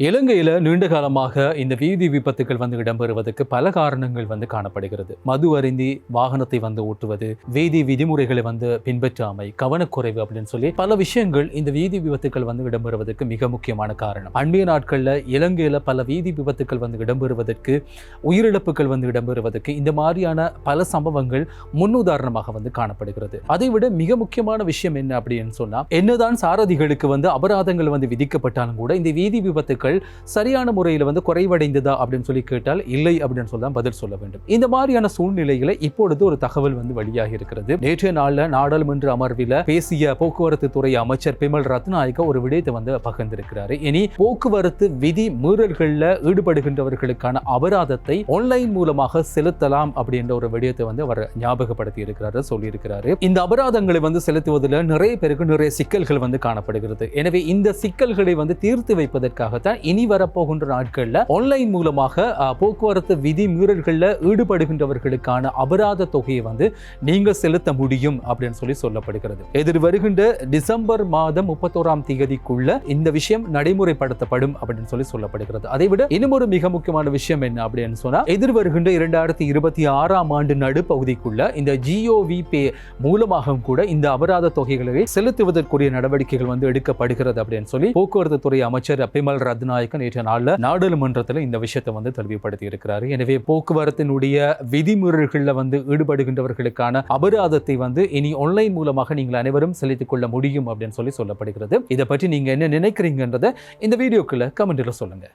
இலங்கையில் நீண்ட காலமாக இந்த வீதி விபத்துகள் வந்து இடம்பெறுவதற்கு பல காரணங்கள் வந்து காணப்படுகிறது. மது அருந்தி வாகனத்தை வந்து ஓட்டுவது வீதி விதிமுறைகளை வந்து பின்பற்றாமை கவனக்குறைவு அப்படின்னு சொல்லி பல விஷயங்கள் இந்த வீதி விபத்துகள் வந்து இடம்பெறுவதற்கு மிக முக்கியமான காரணம். அண்மைய நாட்களில் இலங்கையில் பல வீதி விபத்துகள் வந்து இடம்பெறுவதற்கு உயிரிழப்புகள் வந்து இடம்பெறுவதற்கு இந்த மாதிரியான பல சம்பவங்கள் முன்னுதாரணமாக வந்து காணப்படுகிறது. அதை விட மிக முக்கியமான விஷயம் என்ன அப்படின்னு சொன்னால் என்னதான் சாரதிகளுக்கு வந்து அபராதங்கள் வந்து விதிக்கப்பட்டாலும் கூட இந்த வீதி விபத்துக்கள் சரியான முறையில் வந்து குறைவடைந்ததா அப்படின்னு சொல்லி கேட்டால் இல்லை அப்படின்னு சொல்லி தான் பதில் சொல்ல வேண்டும். இந்த மாதிரியான சூழ்நிலையில இப்பொழுது ஒரு தகவல் வந்து வெளியாகி இருக்கிறது. நேற்றைய நாளில் நாடாளுமன்ற அமர்வில் பேசிய போக்குவரத்து துறை அமைச்சர் பிமல் ரத்நாயக்க ஒரு விடயத்தை வந்து பகிர்ந்திருக்கிறாரு. இனி போக்குவரத்து விதி மீறல்களில் ஈடுபடுகின்றவர்களுக்கான அபராதத்தை ஆன்லைன் மூலமாக செலுத்தலாம் அப்படின்ற ஒரு விடயத்தை வந்து அவர் ஞாபகப்படுத்தி இருக்கிறாரு சொல்லியிருக்கிறாரு. இந்த அபராதங்களை வந்து செலுத்துவதில் நிறைய பேருக்கு நிறைய சிக்கல்கள் வந்து காணப்படுகிறது. எனவே இந்த சிக்கல்களை வந்து தீர்த்து வைப்பதற்காகத்தான் இனி வரப்போகின்ற நாட்களில் ஆன்லைன் மூலமாக போக்குவரத்து விதி மீறல்களில் ஈடுபடுகின்றவர்களுக்கான அபராத தொகையை வந்து நீங்கள் செலுத்த முடியும் அப்படின்னு சொல்லி சொல்லப்படுகிறது. எதிர் வருகின்ற டிசம்பர் மாதம் முப்பத்தோராம் தேதிக்குள்ள இந்த விஷயம் நடைமுறைப்படுத்தப்படும் அப்படின்னு சொல்லி சொல்லப்படுகிறது. அதை விட இன்னும் ஒரு மிக முக்கியமான விஷயம் என்ன அப்படின்னு சொன்னா எதிர் வருகின்ற இரண்டாயிரத்தி இருபத்தி ஆறாம் ஆண்டு நடுப்பகுதிக்குள்ள இந்த ஜியோவி பே மூலமாக கூட இந்த அபராத தொகைகளை செலுத்துவதற்குரிய நடவடிக்கைகள் வந்து எடுக்கப்படுகிறது அப்படின்னு சொல்லி போக்குவரத்து துறை அமைச்சர் பிமல் ரத் ரத்நாயக்க நேற்று நாளில் நாடாளுமன்றத்தில் இந்த விஷயத்தை வந்து தெளிவுபடுத்தி இருக்கிறார் எனவே போக்குவரத்தினுடைய விதிமுறைகளில் வந்து ஈடுபடுகின்றவர்களுக்கான அபராதத்தை வந்து இனி ஆன்லைன் மூலமாக நீங்கள் அனைவரும் செலுத்திக் கொள்ள முடியும் அப்படின்னு சொல்லி சொல்லப்படுகிறது. இதை பற்றி நீங்கள் என்ன நினைக்கிறீங்கன்றதை இந்த வீடியோக்குள்ள கமெண்ட்டில் சொல்லுங்கள்